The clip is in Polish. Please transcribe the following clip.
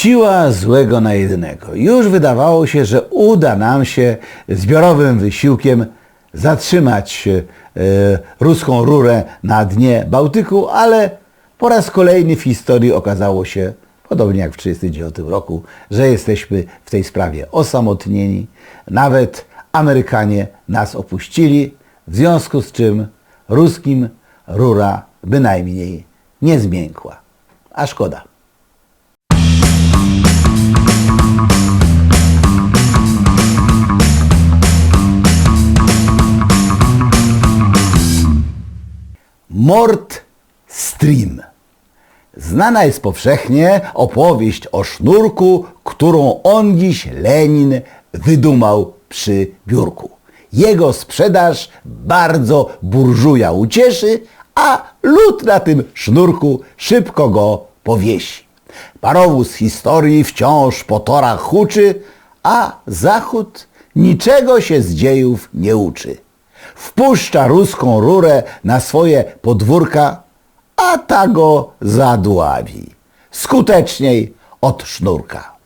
Siła złego na jednego. Już wydawało się, że uda nam się zbiorowym wysiłkiem zatrzymać e, ruską rurę na dnie Bałtyku, ale po raz kolejny w historii okazało się, podobnie jak w 1939 roku, że jesteśmy w tej sprawie osamotnieni. Nawet Amerykanie nas opuścili, w związku z czym ruskim rura bynajmniej nie zmiękła. A szkoda. Mord Stream. Znana jest powszechnie opowieść o sznurku, którą on dziś Lenin wydumał przy biurku. Jego sprzedaż bardzo burżuja ucieszy, a lud na tym sznurku szybko go powiesi. Parowóz historii wciąż po torach huczy, a Zachód niczego się z dziejów nie uczy. Wpuszcza ruską rurę na swoje podwórka, a ta go zadławi. Skuteczniej od sznurka.